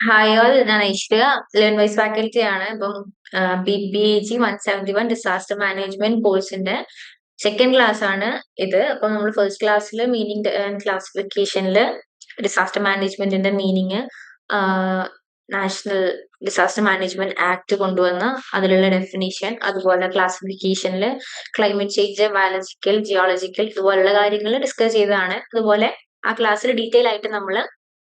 Hi all ഞാൻ Aishwarya learn wise faculty ആണ്. ഇപ്പം B B G one seventy one disaster management കോഴ്സിന്റെ second class ആണ് ഇത്. അപ്പൊ നമ്മൾ ഫസ്റ്റ് ക്ലാസ്സിൽ മീനിങ് ക്ലാസിഫിക്കേഷനിൽ ഡിസാസ്റ്റർ മാനേജ്മെന്റിന്റെ meaning national disaster management act കൊണ്ടുവന്ന് അതിലുള്ള ഡെഫിനിഷൻ അതുപോലെ ക്ലാസിഫിക്കേഷനിൽ ക്ലൈമറ്റ് ചേഞ്ച് ബയോളജിക്കൽ ജിയോളജിക്കൽ ഇതുപോലുള്ള കാര്യങ്ങൾ ഡിസ്കസ് ചെയ്തതാണ്. അതുപോലെ ആ ക്ലാസ്സിൽ ഡീറ്റെയിൽ ആയിട്ട് നമ്മൾ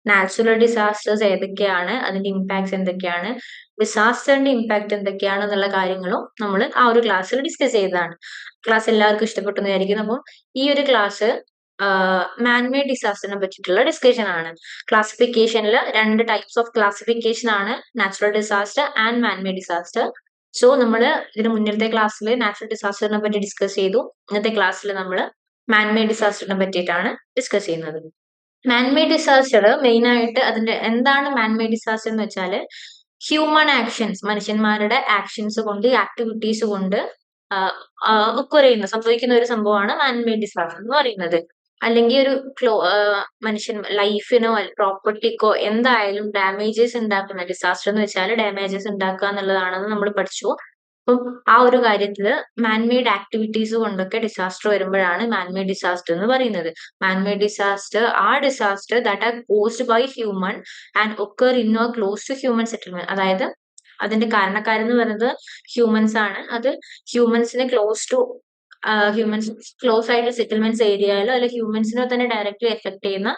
നാച്ചുറൽ ഡിസാസ്റ്റേഴ്സ് ഏതൊക്കെയാണ് അതിന്റെ ഇമ്പാക്ട്സ് എന്തൊക്കെയാണ് ഡിസാസ്റ്ററിന്റെ ഇമ്പാക്ട് എന്തൊക്കെയാണ് എന്നുള്ള കാര്യങ്ങളും നമ്മൾ ആ ഒരു ക്ലാസ്സിൽ ഡിസ്കസ് ചെയ്തതാണ്. ക്ലാസ് എല്ലാവർക്കും ഇഷ്ടപ്പെട്ടു വിചാരിക്കുന്നു. അപ്പം ഈ ഒരു ക്ലാസ് മാൻമേഡ് ഡിസാസ്റ്ററിനെ പറ്റിയിട്ടുള്ള ഡിസ്കഷൻ ആണ്. ക്ലാസിഫിക്കേഷനിൽ രണ്ട് ടൈപ്സ് ഓഫ് ക്ലാസിഫിക്കേഷൻ ആണ്. Natural disaster and manmade disaster so നമ്മൾ ഇതിന് മുന്നത്തെ ക്ലാസ്സിൽ നാച്ചുറൽ ഡിസാസ്റ്ററിനെ പറ്റി ഡിസ്കസ് ചെയ്തു. ഇന്നത്തെ ക്ലാസ്സിൽ നമ്മൾ മാൻമേഡ് ഡിസാസ്റ്ററിനെ പറ്റിയിട്ടാണ് ഡിസ്കസ് ചെയ്യുന്നത്. മാൻമേഡ് ഡിസാസ്റ്റർ മെയിൻ ആയിട്ട് അതിന്റെ എന്താണ് മാൻമേഡ് ഡിസാസ്റ്റർ എന്ന് വെച്ചാൽ ഹ്യൂമൻ ആക്ഷൻസ് മനുഷ്യന്മാരുടെ ആക്ഷൻസ് കൊണ്ട് ആക്ടിവിറ്റീസ് കൊണ്ട് കുറയുന്ന സംഭവിക്കുന്ന ഒരു സംഭവമാണ് മാൻമേഡ് ഡിസാസ്റ്റർ എന്ന് പറയുന്നത്. അല്ലെങ്കിൽ ഒരു ക്ലോ മനുഷ്യൻ ലൈഫിനോ പ്രോപ്പർട്ടിക്കോ എന്തായാലും ഡാമേജസ് ഉണ്ടാക്കുന്ന ഡിസാസ്റ്റർ എന്ന് വെച്ചാൽ ഡാമേജസ് ഉണ്ടാക്കുക എന്നുള്ളതാണെന്ന് നമ്മൾ പഠിച്ചു. അപ്പം ആ ഒരു കാര്യത്തിൽ മാൻമെയ്ഡ് ആക്ടിവിറ്റീസ് കൊണ്ടൊക്കെ ഡിസാസ്റ്റർ വരുമ്പോഴാണ് മാൻമെയ്ഡ് ഡിസാസ്റ്റർ എന്ന് പറയുന്നത്. മാൻമെയ്ഡ് ഡിസാസ്റ്റർ ആ disaster that are caused by human and occur in or close to human settlement അതായത് അതിന്റെ കാരണക്കാരെന്ന് പറയുന്നത് ഹ്യൂമൻസ് ആണ്. അത് ഹ്യൂമൻസിന് ക്ലോസ് ടു ഹ്യൂമൻസ് ക്ലോസ് ആയിട്ട് സെറ്റിൽമെന്റ്സ് ഏരിയയിലോ അല്ലെങ്കിൽ ഹ്യൂമൻസിനെ തന്നെ ഡയറക്റ്റ്ലി എഫക്ട് ചെയ്യുന്ന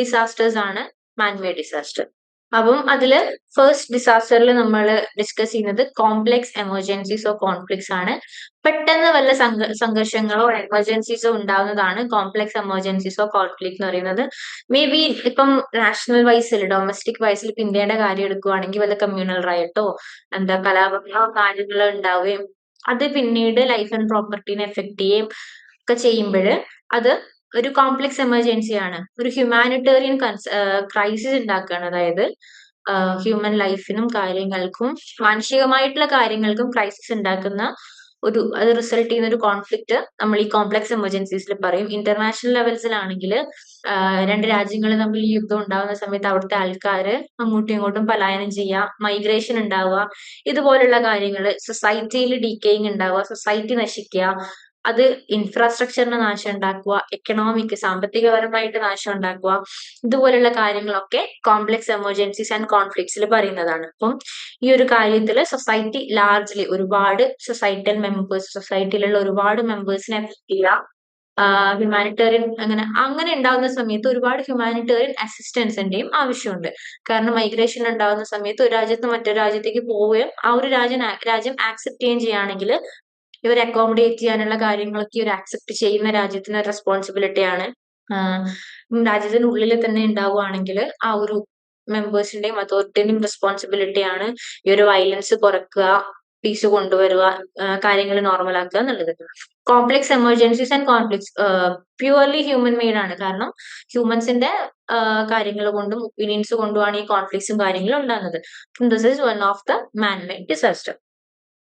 ഡിസാസ്റ്റേഴ്സ് ആണ് മാൻവേ ഡിസാസ്റ്റർ അപ്പം അതിൽ ഫസ്റ്റ് ഡിസാസ്റ്ററിൽ നമ്മൾ ഡിസ്കസ് ചെയ്യുന്നത് കോംപ്ലെക്സ് എമർജൻസീസ് ഓ കോൺഫ്ലിക്ട്സ് ആണ്. പെട്ടെന്ന് വല്ല സംഘർഷങ്ങളോ എമർജൻസീസോ ഉണ്ടാവുന്നതാണ് കോംപ്ലെക്സ് എമർജൻസീസ് ഓ കോൺഫ്ലിക്ട് എന്ന് പറയുന്നത്. മേ ബി ഇപ്പം നാഷണൽ വൈസിൽ ഡൊമസ്റ്റിക് വൈസിൽ ഇപ്പം ഇന്ത്യയുടെ കാര്യം എടുക്കുകയാണെങ്കിൽ വല്ല കമ്മ്യൂണൽ റൈറ്റോ എന്താ കലാപങ്ങളോ കാര്യങ്ങളോ ഉണ്ടാവുകയും അത് പിന്നീട് ലൈഫ് ആൻഡ് പ്രോപ്പർട്ടീനെ എഫക്ട് ചെയ്യുകയും ഒക്കെ ചെയ്യുമ്പോൾ അത് ഒരു കോംപ്ലക്സ് എമർജൻസി ആണ്. ഒരു ഹ്യൂമാനിറ്റേറിയൻ കൺസ് ക്രൈസിസ് ഉണ്ടാക്കുകയാണ്. അതായത് ഹ്യൂമൻ ലൈഫിനും കാര്യങ്ങൾക്കും മാനുഷികമായിട്ടുള്ള കാര്യങ്ങൾക്കും ക്രൈസിസ് ഉണ്ടാക്കുന്ന ഒരു അത് റിസൾട്ട് ചെയ്യുന്ന ഒരു കോൺഫ്ലിക്റ്റ് നമ്മൾ ഈ കോംപ്ലക്സ് എമർജൻസീസിൽ പറയും. ഇന്റർനാഷണൽ ലെവൽസിലാണെങ്കിൽ രണ്ട് രാജ്യങ്ങൾ തമ്മിൽ യുദ്ധം ഉണ്ടാകുന്ന സമയത്ത് അവിടുത്തെ ആൾക്കാർ അങ്ങോട്ടും ഇങ്ങോട്ടും പലായനം ചെയ്യുക മൈഗ്രേഷൻ ഉണ്ടാവുക ഇതുപോലുള്ള കാര്യങ്ങൾ സൊസൈറ്റിയിൽ ഡീക്കേയിങ് ഉണ്ടാവുക സൊസൈറ്റി നശിക്കുക അത് ഇൻഫ്രാസ്ട്രക്ചറിന് നാശം ഉണ്ടാക്കുക എക്കണോമിക് സാമ്പത്തികപരമായിട്ട് നാശം ഉണ്ടാക്കുക ഇതുപോലുള്ള കാര്യങ്ങളൊക്കെ കോംപ്ലക്സ് എമർജൻസീസ് ആൻഡ് കോൺഫ്ലിക്ട്സിൽ പറയുന്നതാണ്. അപ്പം ഈ ഒരു കാര്യത്തിൽ സൊസൈറ്റി ലാർജ്ലി ഒരുപാട് സൊസൈറ്റൽ മെമ്പേഴ്സ് സൊസൈറ്റിയിലുള്ള ഒരുപാട് മെമ്പേഴ്സിനെ എഫക്ട് ചെയ്യുക ഹ്യൂമാനിറ്റേറിയൻ അങ്ങനെ അങ്ങനെ ഉണ്ടാകുന്ന സമയത്ത് ഒരുപാട് ഹ്യൂമാനിറ്റേറിയൻ അസിസ്റ്റൻസിന്റെയും ആവശ്യമുണ്ട്. കാരണം മൈഗ്രേഷൻ ഉണ്ടാകുന്ന സമയത്ത് ഒരു രാജ്യത്ത് മറ്റൊരു രാജ്യത്തേക്ക് പോവുകയും ആ ഒരു രാജ്യം രാജ്യം ആക്സെപ്റ്റ് ചെയ്യുകയും ചെയ്യുകയാണെങ്കിൽ ഇവർ അക്കോമഡേറ്റ് ചെയ്യാനുള്ള കാര്യങ്ങളൊക്കെ ഇവർ ആക്സെപ്റ്റ് ചെയ്യുന്ന രാജ്യത്തിന് റെസ്പോൺസിബിലിറ്റിയാണ് രാജ്യത്തിനുള്ളിൽ തന്നെ ഉണ്ടാവുകയാണെങ്കിൽ ആ ഒരു മെമ്പേഴ്സിന്റെയും അതോറിറ്റിന്റെയും റെസ്പോൺസിബിലിറ്റിയാണ് ഈ ഒരു വയലൻസ് കുറക്കുക പീസ് കൊണ്ടുവരുക കാര്യങ്ങൾ നോർമൽ ആക്കുക എന്നുള്ളത്. Complex emergencies and conflicts purely human made ആണ്. കാരണം ഹ്യൂമൻസിന്റെ കാര്യങ്ങൾ കൊണ്ടും ഒപ്പീനിയൻസ് കൊണ്ടുമാണ് ഈ കോൺഫ്ലിക്സും കാര്യങ്ങളും ഉണ്ടാകുന്നത്. This is one of the man made disaster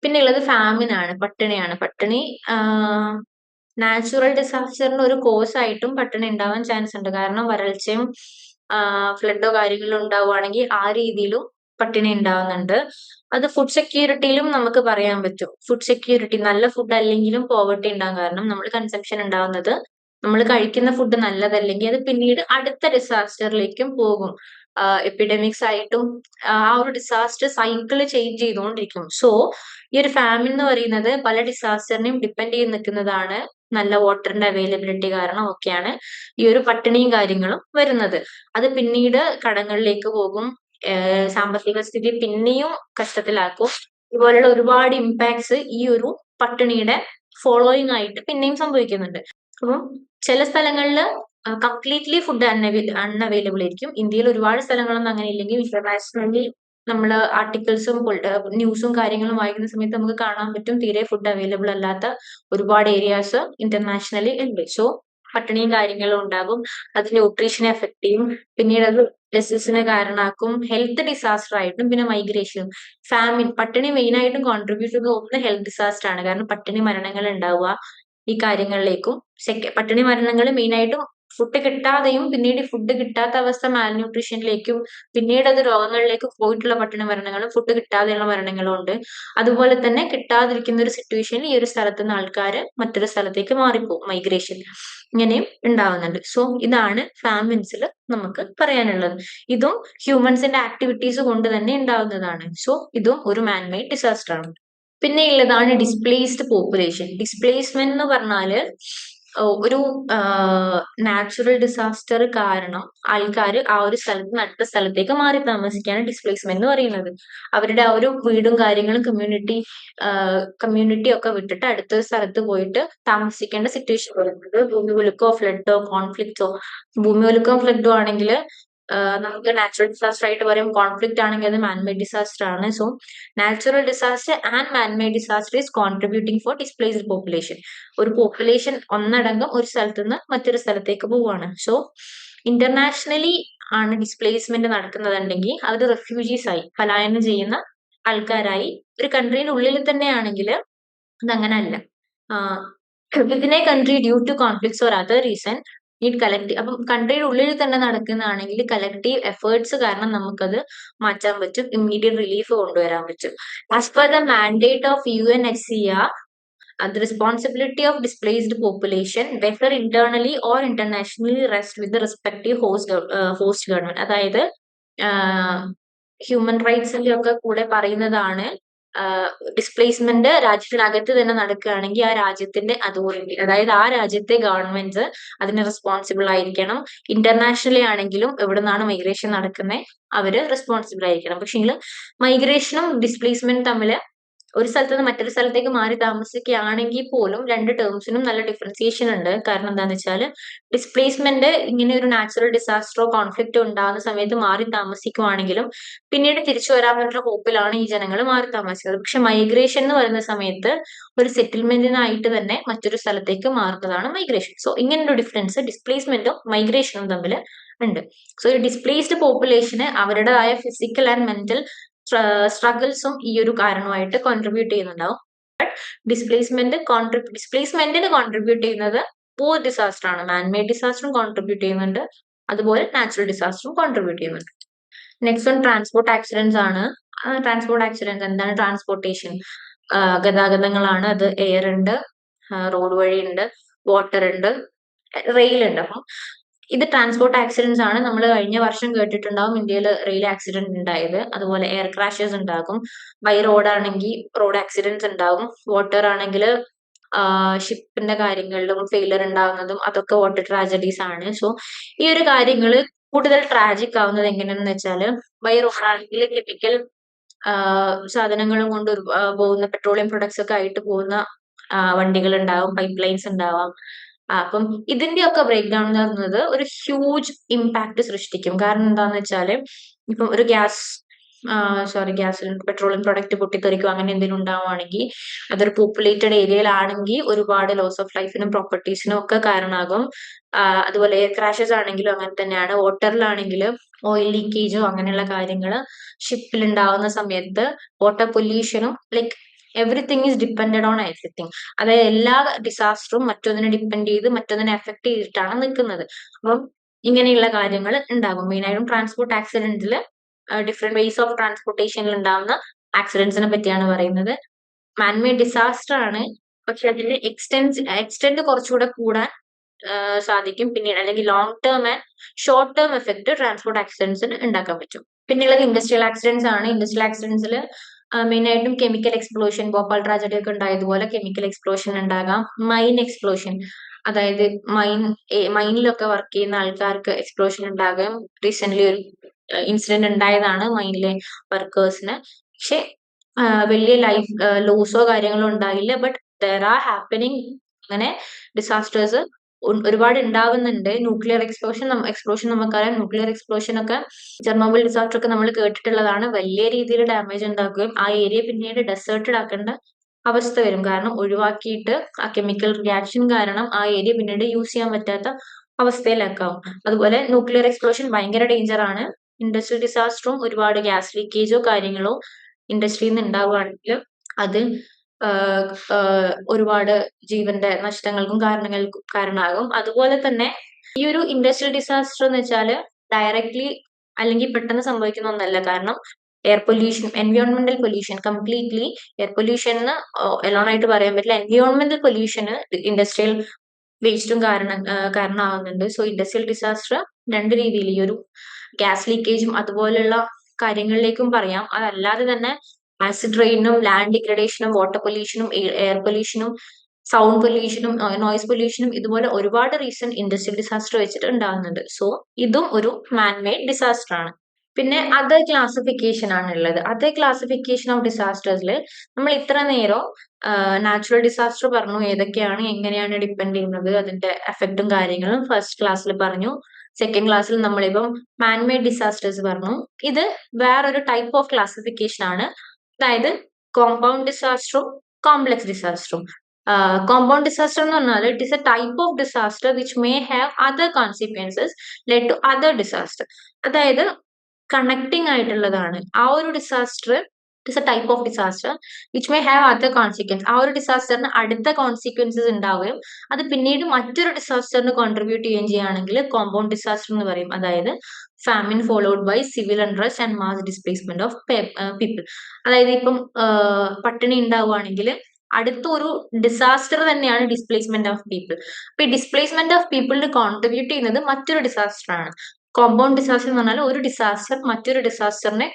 പിന്നെ ഉള്ളത് ഫാമിൻ ആണ് പട്ടിണിയാണ് പട്ടിണി നാച്ചുറൽ ഡിസാസ്റ്ററിന് ഒരു കോസ് ആയിട്ടും പട്ടിണി ഉണ്ടാവാൻ ചാൻസ് ഉണ്ട്. കാരണം വരൾച്ചയും ഫ്ലഡോ കാര്യങ്ങളും ഉണ്ടാവുകയാണെങ്കിൽ ആ രീതിയിലും പട്ടിണി ഉണ്ടാവുന്നുണ്ട്. അത് ഫുഡ് സെക്യൂരിറ്റിയിലും നമുക്ക് പറയാൻ പറ്റും. ഫുഡ് സെക്യൂരിറ്റി നല്ല ഫുഡ് അല്ലെങ്കിലും പോവർട്ടി ഉണ്ടാകും കാരണം നമ്മൾ കൺസംഷൻ ഉണ്ടാവുന്നത് നമ്മൾ കഴിക്കുന്ന ഫുഡ് നല്ലതല്ലെങ്കിൽ അത് പിന്നീട് അടുത്ത ഡിസാസ്റ്ററിലേക്കും പോകും. എപ്പിഡമിക്സ് ആയിട്ടും ആ ഒരു ഡിസാസ്റ്റർ സൈക്കിൾ ചേഞ്ച് ചെയ്തുകൊണ്ടിരിക്കും. സോ ഈ ഒരു ഫാമിൻ എന്ന് പറയുന്നത് പല ഡിസാസ്റ്ററിനെയും ഡിപ്പെൻഡ് ചെയ്ത് നിൽക്കുന്നതാണ് നല്ല വാട്ടറിന്റെ അവൈലബിലിറ്റി കാരണം ഒക്കെയാണ് ഈ ഒരു പട്ടിണിയും കാര്യങ്ങളും വരുന്നത്. അത് പിന്നീട് കടങ്ങളിലേക്ക് പോകും സാമ്പത്തിക സ്ഥിതി പിന്നെയും കഷ്ടത്തിലാക്കും. ഇതുപോലുള്ള ഒരുപാട് ഇമ്പാക്ട്സ് ഈ ഒരു പട്ടിണിയുടെ ഫോളോയിങ് ആയിട്ട് പിന്നെയും സംഭവിക്കുന്നുണ്ട്. അപ്പം ചില സ്ഥലങ്ങളിൽ കംപ്ലീറ്റ്ലി ഫുഡ് അൺഅവൈലബിൾ ആയിരിക്കും. ഇന്ത്യയിൽ ഒരുപാട് സ്ഥലങ്ങളൊന്നും അങ്ങനെ ഇല്ലെങ്കിൽ ഇന്റർനാഷണലി നമ്മൾ ആർട്ടിക്കിൾസും ന്യൂസും കാര്യങ്ങളും വായിക്കുന്ന സമയത്ത് നമുക്ക് കാണാൻ പറ്റും. തീരെ ഫുഡ് അവൈലബിൾ അല്ലാത്ത ഒരുപാട് ഏരിയാസ് ഇന്റർനാഷണലി ഉണ്ട്. സോ പട്ടിണിയും കാര്യങ്ങളും ഉണ്ടാകും. അത് ന്യൂട്രീഷനെ എഫക്ട് ചെയ്യും. പിന്നീട് അത് ഡിസീസിന് കാരണമാക്കും. ഹെൽത്ത് ഡിസാസ്റ്റർ ആയിട്ടും പിന്നെ മൈഗ്രേഷനും ഫാമിൻ പട്ടിണി മെയിൻ ആയിട്ടും കോൺട്രിബ്യൂട്ട് ചെയ്ത് ഒന്ന് ഹെൽത്ത് ഡിസാസ്റ്റർ ആണ്. കാരണം പട്ടിണി മരണങ്ങൾ ഉണ്ടാവുക ഈ കാര്യങ്ങളിലേക്കും. പട്ടിണി മരണങ്ങൾ മെയിനായിട്ടും ഫുഡ് കിട്ടാതെയും പിന്നീട് ഫുഡ് കിട്ടാത്ത അവസ്ഥ മാൽന്യൂട്രീഷനിലേക്കും പിന്നീട് അത് രോഗങ്ങളിലേക്ക് പോയിട്ടുള്ള പട്ടിണി മരണങ്ങളും ഫുഡ് കിട്ടാതെയുള്ള മരണങ്ങളും ഉണ്ട്. അതുപോലെ തന്നെ കിട്ടാതിരിക്കുന്ന ഒരു സിറ്റുവേഷനിൽ ഈ ഒരു സ്ഥലത്ത് നിന്ന് ആൾക്കാർ മറ്റൊരു സ്ഥലത്തേക്ക് മാറിപ്പോകും മൈഗ്രേഷൻ ഇങ്ങനെയും ഉണ്ടാവുന്നുണ്ട്. സോ ഇതാണ് ഫാമിൻസിൽ നമുക്ക് പറയാനുള്ളത്. ഇതും ഹ്യൂമൻസിന്റെ ആക്ടിവിറ്റീസ് കൊണ്ട് തന്നെ ഉണ്ടാവുന്നതാണ്. സോ ഇതും ഒരു മാൻമെയ്ഡ് ഡിസാസ്റ്റർ ആണ്. പിന്നെ ഉള്ളതാണ് ഡിസ്പ്ലേസ്ഡ് പോപ്പുലേഷൻ ഡിസ്പ്ലേസ്മെന്റ് എന്ന് പറഞ്ഞാൽ ഒരു നാച്ചുറൽ ഡിസാസ്റ്റർ കാരണം ആൾക്കാർ ആ ഒരു സ്ഥലത്ത് നിന്ന് അടുത്ത സ്ഥലത്തേക്ക് മാറി താമസിക്കാണ് ഡിസ്പ്ലേസ്മെന്റ് എന്ന് പറയുന്നത്. അവരുടെ ആ ഒരു വീടും കാര്യങ്ങളും കമ്മ്യൂണിറ്റി കമ്മ്യൂണിറ്റി ഒക്കെ വിട്ടിട്ട് അടുത്ത സ്ഥലത്ത് പോയിട്ട് താമസിക്കേണ്ട സിറ്റുവേഷൻ വരുന്നത് ഭൂമി ഒലുക്കോ ഫ്ലഡോ കോൺഫ്ലിക്റ്റോ ഭൂമി ഒലുക്കോ ഫ്ലഡോ ആണെങ്കിൽ നമുക്ക് നാച്ചുറൽ ഡിസാസ്റ്റർ ആയിട്ട് പറയും. കോൺഫ്ലിക്റ്റ് ആണെങ്കിൽ അത് മാൻമേഡ് ഡിസാസ്റ്റർ ആണ്. So natural disaster and manmade disaster is contributing for displaced population ഒരു പോപ്പുലേഷൻ ഒന്നടങ്കം ഒരു സ്ഥലത്ത് നിന്ന് മറ്റൊരു സ്ഥലത്തേക്ക് പോവുകയാണ് സോ ഇന്റർനാഷണലി ആണ് ഡിസ്പ്ലേസ്മെന്റ് നടക്കുന്നതുണ്ടെങ്കിൽ അവർ റെഫ്യൂജീസ് ആയി പലായനം ചെയ്യുന്ന ആൾക്കാരായി. ഒരു കൺട്രിയുടെ ഉള്ളിൽ തന്നെയാണെങ്കിൽ അതങ്ങനെ അല്ല a country due to conflicts or other reason need collective അപ്പം കൺട്രിയുടെ ഉള്ളിൽ തന്നെ നടക്കുന്നതാണെങ്കിൽ കളക്റ്റീവ് എഫേർട്സ് കാരണം നമുക്കത് മാറ്റാൻ പറ്റും ഇമ്മീഡിയറ്റ് റിലീഫ് കൊണ്ടുവരാൻ പറ്റും. As per the mandate of U N S C R the responsibility of displaced population whether internally or internationally rest with the respective host uh, അതായത് ഹ്യൂമൻ റൈറ്റ്സിന്റെ ഒക്കെ കൂടെ പറയുന്നതാണ് ഡിസ്പ്ലേസ്മെന്റ് രാജ്യത്തിനകത്ത് തന്നെ നടക്കുകയാണെങ്കിൽ ആ രാജ്യത്തിന്റെ അതോറിറ്റി അതായത് ആ രാജ്യത്തെ ഗവൺമെന്റ് അതിന് റെസ്പോൺസിബിൾ ആയിരിക്കണം. ഇന്റർനാഷണലി ആണെങ്കിലും എവിടെ നിന്നാണ് മൈഗ്രേഷൻ നടക്കുന്നത് അവർ റെസ്പോൺസിബിൾ ആയിരിക്കണം. പക്ഷേ മൈഗ്രേഷനും ഡിസ്പ്ലേസ്മെന്റ് തമ്മിൽ ഒരു സ്ഥലത്ത് നിന്ന് മറ്റൊരു സ്ഥലത്തേക്ക് മാറി താമസിക്കുകയാണെങ്കിൽ പോലും രണ്ട് ടേംസിനും നല്ല ഡിഫറൻസിയേഷൻ ഉണ്ട്. കാരണം എന്താണെന്ന് വെച്ചാൽ ഡിസ്പ്ലേസ്മെന്റ് ഇങ്ങനെ ഒരു നാച്ചുറൽ ഡിസാസ്റ്ററോ കോൺഫ്ലിക്റ്റോ ഉണ്ടാകുന്ന സമയത്ത് മാറി താമസിക്കുവാണെങ്കിലും പിന്നീട് തിരിച്ചു വരാമെന്നുള്ള ഹോപ്പിലാണ് ഈ ജനങ്ങൾ മാറി താമസിക്കുന്നത്. പക്ഷെ മൈഗ്രേഷൻ എന്ന് പറയുന്ന സമയത്ത് ഒരു സെറ്റിൽമെന്റിനായിട്ട് തന്നെ മറ്റൊരു സ്ഥലത്തേക്ക് മാറുന്നതാണ് മൈഗ്രേഷൻ സോ ഇങ്ങനൊരു ഡിഫറൻസ് ഡിസ്പ്ലേസ്മെന്റും മൈഗ്രേഷനും തമ്മിൽ ഉണ്ട്. സോ ഈ ഡിസ്പ്ലേസ്ഡ് പോപ്പുലേഷന് അവരുടേതായ ഫിസിക്കൽ ആൻഡ് മെന്റൽ സ്ട്രഗിൾസും ഈ ഒരു കാരണമായിട്ട് കോൺട്രിബ്യൂട്ട് ചെയ്യുന്നുണ്ടാവും. ബട്ട് ഡിസ്പ്ലേസ്മെന്റ് കോൺട്രിബ്യൂ ഡിസ്പ്ലേസ്മെന്റിന് കോൺട്രിബ്യൂട്ട് ചെയ്യുന്നത് പൂർ ഡിസാസ്റ്റർ ആണ്. മാൻമേഡ് ഡിസാസ്റ്ററും കോൺട്രിബ്യൂട്ട് ചെയ്യുന്നുണ്ട്. അതുപോലെ നാച്ചുറൽ ഡിസാസ്റ്ററും കോൺട്രിബ്യൂട്ട് ചെയ്യുന്നുണ്ട്. നെക്സ്റ്റ് വൺ ട്രാൻസ്പോർട്ട് ആക്സിഡൻസ് ആണ്. ട്രാൻസ്പോർട്ട് ആക്സിഡൻസ് എന്താണ്? ട്രാൻസ്പോർട്ടേഷൻ ഗതാഗതങ്ങളാണ്. അത് എയർ ഉണ്ട്. റോഡ് വഴി ഉണ്ട് വാട്ടർ ഉണ്ട്. റെയിൽ ഉണ്ട് അപ്പം ഇത് ട്രാൻസ്പോർട്ട് ആക്സിഡൻസ് ആണ്. നമ്മൾ കഴിഞ്ഞ വർഷം കേട്ടിട്ടുണ്ടാവും ഇന്ത്യയിൽ റെയിൽ ആക്സിഡന്റ് ഉണ്ടായത്. അതുപോലെ എയർ ക്രാഷസ് ഉണ്ടാകും. ബൈ റോഡ് ആണെങ്കിൽ റോഡ് ആക്സിഡൻസ് ഉണ്ടാകും. വാട്ടർ ആണെങ്കിൽ ഷിപ്പിന്റെ കാര്യങ്ങളിലും ഫെയിലർ ഉണ്ടാകുന്നതും അതൊക്കെ വാട്ടർ ട്രാജഡീസ് ആണ്. സോ ഈ ഒരു കാര്യങ്ങൾ കൂടുതൽ ട്രാജിക് ആവുന്നത് എങ്ങനെയാണെന്ന് വെച്ചാൽ ബൈ റോഡ് ആണെങ്കിൽ കെമിക്കൽ സാധനങ്ങളും കൊണ്ട് പോകുന്ന പെട്രോളിയം പ്രൊഡക്ട്സ് ഒക്കെ ആയിട്ട് പോകുന്ന വണ്ടികൾ ഉണ്ടാവും. പൈപ്പ് ലൈൻസ് ഉണ്ടാവാം. അപ്പം ഇതിന്റെ ഒക്കെ ബ്രേക്ക് ഡൗൺ എന്ന് പറയുന്നത് ഒരു ഹ്യൂജ് ഇമ്പാക്ട് സൃഷ്ടിക്കും. കാരണം എന്താന്ന് വെച്ചാൽ ഇപ്പം ഒരു gas sorry gas petroleum product പൊട്ടിത്തെറിക്കും അങ്ങനെ എന്തെങ്കിലും ഉണ്ടാവുകയാണെങ്കിൽ അതൊരു പോപ്പുലേറ്റഡ് ഏരിയയിലാണെങ്കിൽ ഒരുപാട് ലോസ് ഓഫ് ലൈഫിനും പ്രോപ്പർട്ടീസിനും ഒക്കെ കാരണമാകും അതുപോലെ എയർ ക്രാഷസ് ആണെങ്കിലും അങ്ങനെ തന്നെയാണ്. വാട്ടറിലാണെങ്കിലും ഓയിൽ ലീക്കേജോ അങ്ങനെയുള്ള കാര്യങ്ങൾ ഷിപ്പിൽ ഉണ്ടാവുന്ന സമയത്ത് water പൊല്യൂഷനും like everything is depend on everything അതായത് എല്ലാ ഡിസാസ്റ്ററും മറ്റൊന്നിനെ ഡിപ്പെൻഡ് ചെയ്ത് മറ്റൊന്നിനെ എഫക്ട് ചെയ്തിട്ടാണ് നിൽക്കുന്നത് അപ്പം ഇങ്ങനെയുള്ള കാര്യങ്ങൾ ഉണ്ടാകും. മെയിനായിട്ടും ട്രാൻസ്പോർട്ട് ആക്സിഡന്റിൽ ഡിഫറെന്റ് വേസ് ഓഫ് ട്രാൻസ്പോർട്ടേഷനിൽ ഉണ്ടാകുന്ന ആക്സിഡൻസിനെ പറ്റിയാണ് പറയുന്നത്. മാൻമേഡ് ഡിസാസ്റ്റർ ആണ്. പക്ഷെ അതിന്റെ എക്സ്റ്റെൻസ് എക്സ്റ്റെൻഡ് കുറച്ചുകൂടെ കൂടാൻ സാധിക്കും. പിന്നീട് അല്ലെങ്കിൽ long term and short term effect transport ആക്സിഡൻസിന് ഉണ്ടാക്കാൻ പറ്റും. പിന്നെയുള്ളത് ഇൻഡസ്ട്രിയൽ ആക്സിഡൻസ് ആണ്. ഇൻഡസ്ട്രിയൽ ആക്സിഡൻസിൽ മെയിൻ ആയിട്ടും കെമിക്കൽ എക്സ്പ്ലോഷൻ ഭോപ്പാൽ ട്രാജഡി ഒക്കെ ഉണ്ടായതുപോലെ കെമിക്കൽ എക്സ്പ്ലോഷൻ ഉണ്ടാകാം. മൈൻ എക്സ്പ്ലോഷൻ അതായത് മൈൻ മൈനിലൊക്കെ വർക്ക് ചെയ്യുന്ന ആൾക്കാർക്ക് എക്സ്പ്ലോഷൻ ഉണ്ടാകാം. റീസെന്റ് ഒരു ഇൻസിഡന്റ് ഉണ്ടായതാണ് മൈനിലെ വർക്കേഴ്സിന് പക്ഷെ വലിയ ലൈഫ് ലോസോ കാര്യങ്ങളോ ഉണ്ടായില്ല. ബട്ട് ദർ ആർ ഹാപ്പനിങ് അങ്ങനെ ഡിസാസ്റ്റേഴ്സ് ഒരുപാട് ഉണ്ടാവുന്നുണ്ട് ന്യൂക്ലിയർ എക്സ്പ്ലോഷൻ എക്സ്പ്ലോഷൻ നമുക്കറിയാം. ന്യൂക്ലിയർ എക്സ്പ്ലോഷൻ ഒക്കെ ചെർണോബിൾ ഡിസാസ്റ്റർ ഒക്കെ നമ്മൾ കേട്ടിട്ടുള്ളതാണ്. വലിയ രീതിയിൽ ഡാമേജ് ഉണ്ടാക്കുകയും ആ ഏരിയ പിന്നീട് ഡെസേർട്ടഡ് ആക്കേണ്ട അവസ്ഥ വരും. കാരണം ഒഴിവാക്കിയിട്ട് ആ കെമിക്കൽ റിയാക്ഷൻ കാരണം ആ ഏരിയ പിന്നീട് യൂസ് ചെയ്യാൻ പറ്റാത്ത അവസ്ഥയിലാക്കാവും. അതുപോലെ ന്യൂക്ലിയർ എക്സ്പ്ലോഷൻ ഭയങ്കര ഡേഞ്ചർ ആണ്. ഇൻഡസ്ട്രിയൽ ഡിസാസ്റ്ററും ഒരുപാട് ഗ്യാസ് ലീക്കേജോ കാര്യങ്ങളോ ഇൻഡസ്ട്രിയിൽ നിന്ന് ഉണ്ടാവുകയാണെങ്കിൽ അത് ഒരുപാട് ജീവന്റെ നഷ്ടങ്ങൾക്കും കാരണങ്ങൾ കാരണമാകും. അതുപോലെ തന്നെ ഈ ഒരു ഇൻഡസ്ട്രിയൽ ഡിസാസ്റ്റർ എന്ന് വെച്ചാൽ ഡയറക്ട്ലി അല്ലെങ്കിൽ പെട്ടെന്ന് സംഭവിക്കുന്ന ഒന്നല്ല. കാരണം air pollution എൻവിയോൺമെന്റൽ pollution completely air pollution alone ആയിട്ട് പറയാൻ പറ്റില്ല. എൻവിയോൺമെന്റൽ പൊല്യൂഷന് ഇൻഡസ്ട്രിയൽ വേസ്റ്റും കാരണം കാരണമാകുന്നുണ്ട്. സോ ഇൻഡസ്ട്രിയൽ ഡിസാസ്റ്റർ രണ്ട് രീതിയിൽ ഈ ഒരു ഗ്യാസ് ലീക്കേജും അതുപോലെയുള്ള കാര്യങ്ങളിലേക്കും പറയാം. അതല്ലാതെ തന്നെ ആസിഡ് റെയിനും ലാൻഡ് ഡിഗ്രഡേഷനും വാട്ടർ പൊല്യൂഷനും എയർ പൊല്യൂഷനും സൗണ്ട് പൊല്യൂഷനും നോയിസ് പൊല്യൂഷനും ഇതുപോലെ ഒരുപാട് റീസൺ ഇൻഡസ്ട്രിയൽ ഡിസാസ്റ്റർ വെച്ചിട്ട് ഉണ്ടാകുന്നുണ്ട് സോ ഇതും ഒരു മാൻമെയ്ഡ് ഡിസാസ്റ്റർ ആണ്. പിന്നെ അതർ ക്ലാസിഫിക്കേഷൻ ആണ് ഉള്ളത് അതർ ക്ലാസിഫിക്കേഷൻ ഓഫ് ഡിസാസ്റ്റേഴ്സിൽ നമ്മൾ ഇത്ര നേരം നാച്ചുറൽ ഡിസാസ്റ്റർ പറഞ്ഞു ഏതൊക്കെയാണ് എങ്ങനെയാണ് ഡിപ്പെൻഡ് ചെയ്യുന്നത് അതിന്റെ എഫക്റ്റും കാര്യങ്ങളും ഫസ്റ്റ് ക്ലാസ്സിൽ പറഞ്ഞു. സെക്കൻഡ് ക്ലാസ്സിൽ നമ്മളിപ്പം മാൻമെയ്ഡ് ഡിസാസ്റ്റേഴ്സ് പറഞ്ഞു. ഇത് വേറൊരു ടൈപ്പ് ഓഫ് ക്ലാസിഫിക്കേഷൻ ആണ്. അതായത് കോമ്പൗണ്ട് ഡിസാസ്റ്ററും കോംപ്ലക്സ് ഡിസാസ്റ്ററും കോമ്പൗണ്ട് ഡിസാസ്റ്റർ എന്ന് പറഞ്ഞാൽ it is a type of disaster which may have other consequences led to other disaster അതായത് കണക്റ്റിംഗ് ആയിട്ടുള്ളതാണ്. ആ ഒരു disaster it's a type of disaster which may have other consequence ആ ഒരു ഡിസാസ്റ്ററിന് അടുത്ത കോൺസിക്വൻസസ് ഉണ്ടാവുകയും അത് പിന്നീട് മറ്റൊരു ഡിസാസ്റ്ററിന് കോൺട്രിബ്യൂട്ട് ചെയ്യുകയും ചെയ്യുകയാണെങ്കിൽ കോമ്പൗണ്ട് ഡിസാസ്റ്റർ എന്ന് പറയും. അതായത് famine followed by civil unrest and mass displacement of people അതായത് ഇപ്പം പട്ടിണി ഉണ്ടാവുകയാണെങ്കിൽ അടുത്ത ഒരു ഡിസാസ്റ്റർ തന്നെയാണ് ഡിസ്പ്ലേസ്മെന്റ് ഓഫ് പീപ്പിൾ അപ്പൊ ഈ ഡിസ്പ്ലേസ്മെന്റ് ഓഫ് പീപ്പിളിന് കോൺട്രിബ്യൂട്ട് ചെയ്യുന്നത് മറ്റൊരു ഡിസാസ്റ്റർ ആണ്. കോമ്പൗണ്ട് ഡിസാസ്റ്റർ എന്ന് പറഞ്ഞാൽ ഒരു ഡിസാസ്റ്റർ മറ്റൊരു ഡിസാസ്റ്ററിനെ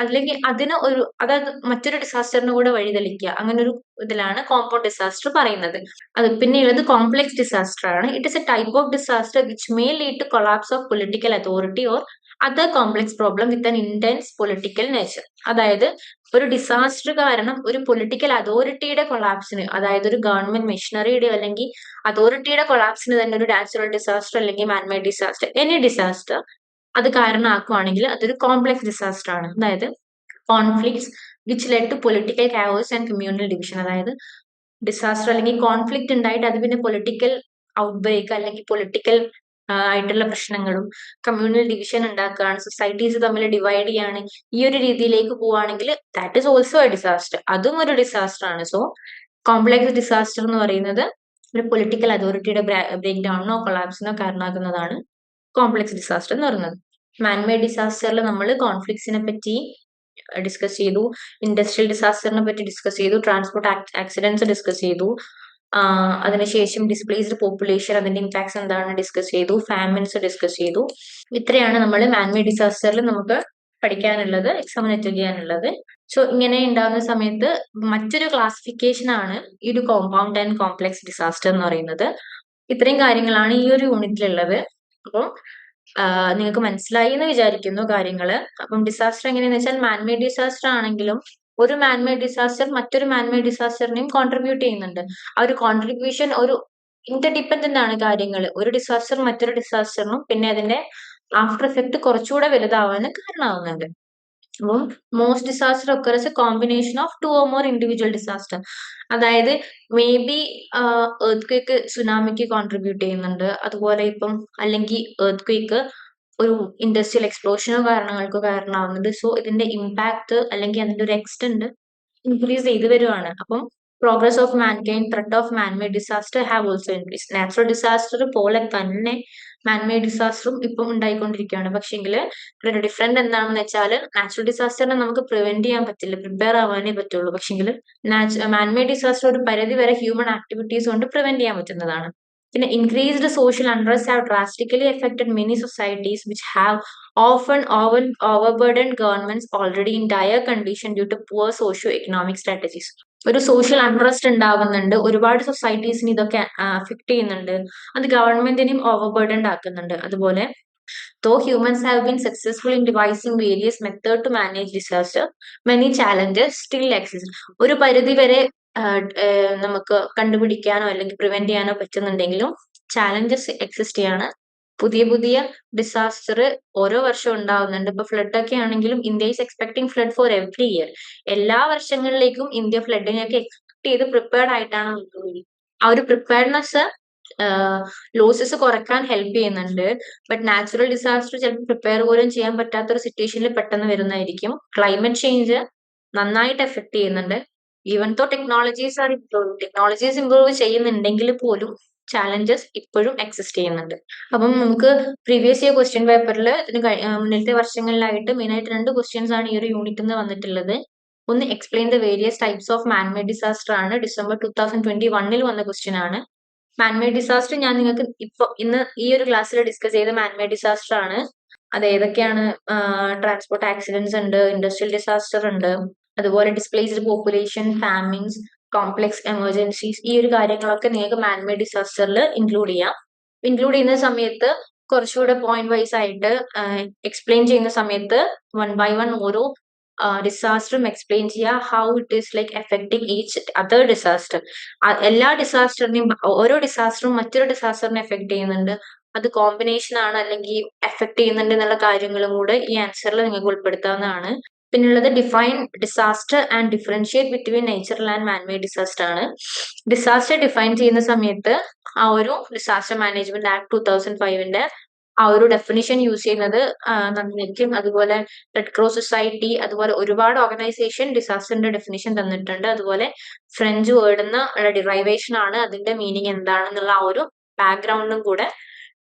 അല്ലെങ്കിൽ അതിന് ഒരു അതായത് മറ്റൊരു ഡിസാസ്റ്ററിന് കൂടെ വഴിതെളിക്കുക. അങ്ങനെ ഒരു ഇതിലാണ് കോമ്പൗണ്ട് ഡിസാസ്റ്റർ പറയുന്നത്. അത് പിന്നെയുള്ളത് കോംപ്ലക്സ് ഡിസാസ്റ്റർ ആണ്. It is a type of disaster which may lead to collapse of political authority or other complex problem with an intense political nature അതായത് ഒരു ഡിസാസ്റ്റർ കാരണം ഒരു പൊളിറ്റിക്കൽ അതോറിറ്റിയുടെ കൊളാപ്സിന് അതായത് ഒരു ഗവൺമെന്റ് മെഷീനറിയുടെ അല്ലെങ്കിൽ അതോറിറ്റിയുടെ കൊളാപ്സിന് തന്നെ ഒരു നാച്ചുറൽ ഡിസാസ്റ്റർ അല്ലെങ്കിൽ മാൻമേഡ് ഡിസാസ്റ്റർ എനി ഡിസാസ്റ്റർ അത് കാരണമാക്കുവാണെങ്കിൽ അതൊരു കോംപ്ലക്സ് ഡിസാസ്റ്റർ ആണ്. അതായത് conflicts which led to political chaos and communal division അതായത് ഡിസാസ്റ്റർ അല്ലെങ്കിൽ കോൺഫ്ലിക്റ്റ് ഉണ്ടായിട്ട് അത് പിന്നെ പൊളിറ്റിക്കൽ ഔട്ട്ബ്രേക്ക് അല്ലെങ്കിൽ പൊളിറ്റിക്കൽ ആയിട്ടുള്ള പ്രശ്നങ്ങളും കമ്മ്യൂണൽ ഡിവിഷൻ ഉണ്ടാക്കുകയാണ്. സൊസൈറ്റീസ് തമ്മിൽ ഡിവൈഡ് ചെയ്യാണ്. ഈ ഒരു രീതിയിലേക്ക് പോവുകയാണെങ്കിൽ that is also a disaster അതും ഒരു ഡിസാസ്റ്റർ ആണ്. സോ കോംപ്ലക്സ് ഡിസാസ്റ്റർ എന്ന് പറയുന്നത് ഒരു പൊളിറ്റിക്കൽ അതോറിറ്റിയുടെ ബ്രേക്ക് ഡൗണിനോ കൊളാപ്സിനോ കാരണമാകുന്നതാണ് കോംപ്ലക്സ് ഡിസാസ്റ്റർ എന്ന് പറയുന്നത്. മാൻമേഡ് ഡിസാസ്റ്ററിൽ നമ്മൾ കോൺഫ്ലിക്ട്സിനെ പറ്റി ഡിസ്കസ് ചെയ്തു. ഇൻഡസ്ട്രിയൽ ഡിസാസ്റ്ററിനെ പറ്റി ഡിസ്കസ് ചെയ്തു. ട്രാൻസ്പോർട്ട് ആക്സിഡൻസ് ഡിസ്കസ് ചെയ്തു. അതിനുശേഷം ഡിസ്പ്ലേസ്ഡ് പോപ്പുലേഷൻ അതിന്റെ ഇമ്പാക്ട്സ് എന്താണ് ഡിസ്കസ് ചെയ്തു. ഫാമിൻസ് ഡിസ്കസ് ചെയ്തു. ഇത്രയാണ് നമ്മൾ മാൻമേഡ് ഡിസാസ്റ്ററിൽ നമുക്ക് പഠിക്കാനുള്ളത് എക്സാമിന് അറ്റൻഡ് ചെയ്യാനുള്ളത്. സോ ഇങ്ങനെ ഉണ്ടാകുന്ന സമയത്ത് മറ്റൊരു ക്ലാസിഫിക്കേഷൻ ആണ് ഈ ഒരു കോമ്പൗണ്ട് ആൻഡ് കോംപ്ലക്സ് ഡിസാസ്റ്റർ എന്ന് പറയുന്നത്. ഇത്രയും കാര്യങ്ങളാണ് ഈ ഒരു യൂണിറ്റിലുള്ളത് അപ്പം നിങ്ങൾക്ക് മനസ്സിലായി എന്ന് വിചാരിക്കുന്നു കാര്യങ്ങൾ. അപ്പം ഡിസാസ്റ്റർ എങ്ങനെയാന്ന് വെച്ചാൽ മാൻമേഡ് ഡിസാസ്റ്റർ ആണെങ്കിലും ഒരു മാൻമേഡ് ഡിസാസ്റ്റർ മറ്റൊരു മാൻമേഡ് ഡിസാസ്റ്ററിനെയും കോൺട്രിബ്യൂട്ട് ചെയ്യുന്നുണ്ട്. ആ ഒരു കോൺട്രിബ്യൂഷൻ ഒരു ഇന്റർഡിപെൻഡന്റ് ആണ് കാര്യങ്ങൾ ഒരു ഡിസാസ്റ്റർ മറ്റൊരു ഡിസാസ്റ്ററിനും പിന്നെ അതിന്റെ ആഫ്റ്റർ എഫക്ട് കുറച്ചുകൂടെ വലുതാവാനും കാരണമാവുന്നുണ്ട്. Most disaster occurs combination of two or more individual disaster അതായത് മേ ബി എർത്ത് ക്വേക്ക് സുനാമിക്ക് കോൺട്രിബ്യൂട്ട് ചെയ്യുന്നുണ്ട്. അതുപോലെ ഇപ്പം അല്ലെങ്കിൽ എർത്ത് ക്വേക്ക് ഒരു ഇൻഡസ്ട്രിയൽ എക്സ്പ്ലോഷനോ കാരണങ്ങൾക്കോ കാരണമാവുന്നുണ്ട്. സോ ഇതിന്റെ ഇമ്പാക്ട് അല്ലെങ്കിൽ അതിന്റെ ഒരു എക്സ്റ്റെന്റ് ഇൻക്രീസ് ചെയ്ത് വരുവാണ് അപ്പം progress of mankind threat of manmade disaster have also increase natural disaster പോലെ തന്നെ മാൻമേഡ് ഡിസാസ്റ്ററും ഇപ്പം ഉണ്ടായിക്കൊണ്ടിരിക്കുകയാണ് പക്ഷെങ്കിൽ ഇവിടെ ഡിഫറെന്റ് എന്താണെന്ന് വെച്ചാൽ നാച്ചുറൽ ഡിസാസ്റ്ററിനെ നമുക്ക് പ്രിവെന്റ് ചെയ്യാൻ പറ്റില്ല പ്രിപ്പയർ ആവാനേ പറ്റുള്ളൂ പക്ഷെങ്കിൽ മാൻമേഡ് ഡിസാസ്റ്റർ ഒരു പരിധി വരെ ഹ്യൂമൻ ആക്ടിവിറ്റീസ് കൊണ്ട് പ്രിവെന്റ് ചെയ്യാൻ പറ്റുന്നതാണ് പിന്നെ increased social unrest have drastically affected many societies which have often over, overburdened governments already in dire condition due to poor socio-economic strategies. ഒരു സോഷ്യൽ അൺറസ്റ്റ് ഉണ്ടാകുന്നുണ്ട് ഒരുപാട് സൊസൈറ്റീസിന് ഇതൊക്കെ അഫക്ട് ചെയ്യുന്നുണ്ട്. അത് ഗവൺമെന്റിനെയും ഓവർബർഡൻഡ് ആക്കുന്നുണ്ട്. അതുപോലെ Though humans have been successful in devising various methods to manage disaster, many challenges still exist. ഒരു പരിധി വരെ നമുക്ക് കണ്ടുപിടിക്കാനോ അല്ലെങ്കിൽ പ്രിവെന്റ് ചെയ്യാനോ പറ്റുന്നുണ്ടെങ്കിലും ചാലഞ്ചസ് എക്സിസ്റ്റ് ചെയ്യാണ് പുതിയ പുതിയ ഡിസാസ്റ്റർ ഓരോ വർഷം ഉണ്ടാവുന്നുണ്ട്. ഇപ്പൊ ഫ്ലഡ് ഒക്കെ ആണെങ്കിലും India is expecting flood for every year എല്ലാ വർഷങ്ങളിലേക്കും ഇന്ത്യ ഫ്ലഡിനെയൊക്കെ എക്സ്പെക്ട് ചെയ്ത് പ്രിപ്പയർഡ് ആയിട്ടാണ് ആ ഒരു പ്രിപ്പയർനെസ് ലോസസ് കുറയ്ക്കാൻ ഹെൽപ്പ് ചെയ്യുന്നുണ്ട്. ബട്ട് നാച്ചുറൽ ഡിസാസ്റ്റർ ചിലപ്പോൾ പ്രിപ്പയർ പോലും ചെയ്യാൻ പറ്റാത്ത ഒരു സിറ്റുവേഷനിൽ പെട്ടെന്ന് വരുന്നതായിരിക്കും. ക്ലൈമറ്റ് ചേഞ്ച് നന്നായിട്ട് എഫക്ട് ചെയ്യുന്നുണ്ട്. Even though technologies are improve technologies improve ചെയ്യുന്നുണ്ടെങ്കിൽ പോലും ചാലഞ്ചസ് ഇപ്പോഴും എക്സിസ്റ്റ് ചെയ്യുന്നുണ്ട്. അപ്പം നമുക്ക് പ്രീവിയസ് ഇയർ ക്വസ്റ്റ്യൻ പേപ്പറിൽ ഇതിന് മുന്നിലത്തെ വർഷങ്ങളിലായിട്ട് മെയിൻ ആയിട്ട് രണ്ട് ക്വസ്റ്റ്യൻസ് ആണ് ഈ ഒരു യൂണിറ്റിൽ നിന്ന് വന്നിട്ടുള്ളത്. ഒന്ന് explain the various types of manmade disaster ആണ്. ഡിസംബർ ടൂ തൗസൻഡ് ട്വന്റി വണ്ണിൽ വന്ന ക്വസ്റ്റ്യൻ ആണ്. മാൻമേഡ് ഡിസാസ്റ്റർ ഞാൻ നിങ്ങൾക്ക് ഇപ്പൊ ഇന്ന് ഈ ഒരു ക്ലാസ്സിൽ ഡിസ്കസ് ചെയ്ത മാൻമേഡ് ഡിസാസ്റ്റർ ആണ്. അത് ഏതൊക്കെയാണ്? ട്രാൻസ്പോർട്ട് ആക്സിഡൻസ് ഉണ്ട് ഇൻഡസ്ട്രിയൽ ഡിസാസ്റ്റർ ഉണ്ട് അതുപോലെ displaced population famines complex emergencies ഈ ഒരു കാര്യങ്ങളൊക്കെ നിങ്ങൾക്ക് മാൻമേഡ് ഡിസാസ്റ്ററിൽ ഇൻക്ലൂഡ് ചെയ്യാം. ഇൻക്ലൂഡ് ചെയ്യുന്ന സമയത്ത് കുറച്ചുകൂടെ പോയിന്റ് വൈസ് ആയിട്ട് എക്സ്പ്ലെയിൻ ചെയ്യുന്ന സമയത്ത് വൺ ബൈ വൺ ഓരോ ഡിസാസ്റ്ററും എക്സ്പ്ലെയിൻ ചെയ്യുക. How it is like affecting each other disaster എല്ലാ ഡിസാസ്റ്ററിനെയും ഓരോ ഡിസാസ്റ്ററും മറ്റൊരു ഡിസാസ്റ്ററിനെ എഫക്ട് ചെയ്യുന്നുണ്ട്. അത് കോമ്പിനേഷൻ ആണ് അല്ലെങ്കിൽ എഫക്ട് ചെയ്യുന്നുണ്ട് എന്നുള്ള കാര്യങ്ങളും കൂടെ ഈ ആൻസറിൽ നിങ്ങൾക്ക് ഉൾപ്പെടുത്താവുന്നതാണ്. പിന്നുള്ളത് define disaster and differentiate between natural and manmade disaster ആണ്. ഡിസാസ്റ്റർ ഡിഫൈൻ ചെയ്യുന്ന സമയത്ത് ആ ഒരു disaster management act two thousand ഫൈവിന്റെ ആ ഒരു ഡെഫിനിഷൻ യൂസ് ചെയ്യുന്നത് നന്നായിരിക്കും. അതുപോലെ റെഡ് ക്രോസ് സൊസൈറ്റി അതുപോലെ ഒരുപാട് ഓർഗനൈസേഷൻ ഡിസാസ്റ്ററിന്റെ ഡെഫിനിഷൻ തന്നിട്ടുണ്ട്. അതുപോലെ ഫ്രഞ്ച് വേർഡ് എന്ന ഡിറൈവേഷൻ ആണ്. അതിന്റെ മീനിങ് എന്താണെന്നുള്ള ആ ഒരു ബാക്ക്ഗ്രൗണ്ടും കൂടെ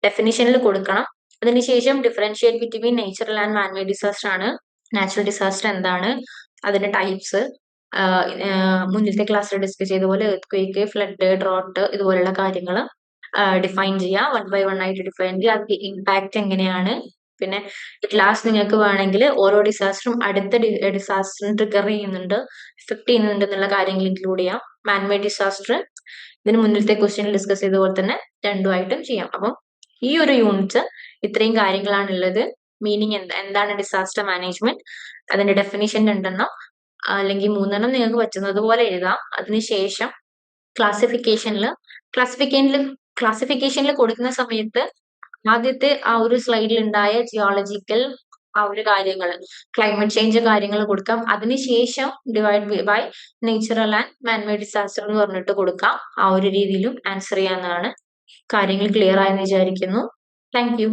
ഡെഫിനിഷനിൽ കൊടുക്കണം. അതിനുശേഷം differentiate between natural and manmade disaster ആണ്. നാച്ചുറൽ ഡിസാസ്റ്റർ എന്താണ്? അതിന്റെ ടൈപ്സ് മുന്നിലത്തെ ക്ലാസ്സിൽ ഡിസ്കസ് ചെയ്ത പോലെ ക്വേക്ക് ഫ്ലഡ് ഡ്രോട്ട് ഇതുപോലുള്ള കാര്യങ്ങൾ ഡിഫൈൻ ചെയ്യുക വൺ ബൈ വൺ ആയിട്ട് ഡിഫൈൻ ചെയ്യുക അതിന്റെ ഇമ്പാക്ട് എങ്ങനെയാണ്? പിന്നെ ലാസ്റ്റ് നിങ്ങൾക്ക് വേണമെങ്കിൽ ഓരോ ഡിസാസ്റ്ററും അടുത്ത ഡിസാസ്റ്ററിന് ട്രിഗർ ചെയ്യുന്നുണ്ട് എഫക്ട് ചെയ്യുന്നുണ്ട് എന്നുള്ള കാര്യങ്ങൾ ഇൻക്ലൂഡ് ചെയ്യാം. മാൻമേഡ് ഡിസാസ്റ്റർ ഇതിന് മുന്നിലത്തെ ക്വസ്റ്റ്യൻ ഡിസ്കസ് ചെയ്ത പോലെ തന്നെ രണ്ടുമായിട്ടും ചെയ്യാം. അപ്പം ഈ ഒരു യൂണിറ്റ് ഇത്രയും കാര്യങ്ങളാണ് ഉള്ളത്. മീനിങ് എന്താ എന്താണ് ഡിസാസ്റ്റർ മാനേജ്മെന്റ് അതിന്റെ ഡെഫിനിഷൻ ഉണ്ടെന്നോ? അല്ലെങ്കിൽ മൂന്നെണ്ണം നിങ്ങൾക്ക് പറ്റുന്നത് പോലെ എഴുതാം. അതിനുശേഷം ക്ലാസിഫിക്കേഷനിൽ ക്ലാസിഫിക്കേഷനിൽ ക്ലാസിഫിക്കേഷനിൽ കൊടുക്കുന്ന സമയത്ത് ആദ്യത്തെ ആ ഒരു സ്ലൈഡിൽ ഉണ്ടായ ജിയോളജിക്കൽ ആ ഒരു കാര്യങ്ങൾ ക്ലൈമറ്റ് ചേഞ്ച് കാര്യങ്ങൾ കൊടുക്കാം. അതിനുശേഷം divide by natural and manmade disaster എന്ന് പറഞ്ഞിട്ട് കൊടുക്കാം. ആ ഒരു രീതിയിലും ആൻസർ ചെയ്യാവുന്നതാണ്. കാര്യങ്ങൾ ക്ലിയർ ആയെന്ന് വിചാരിക്കുന്നു. Thank you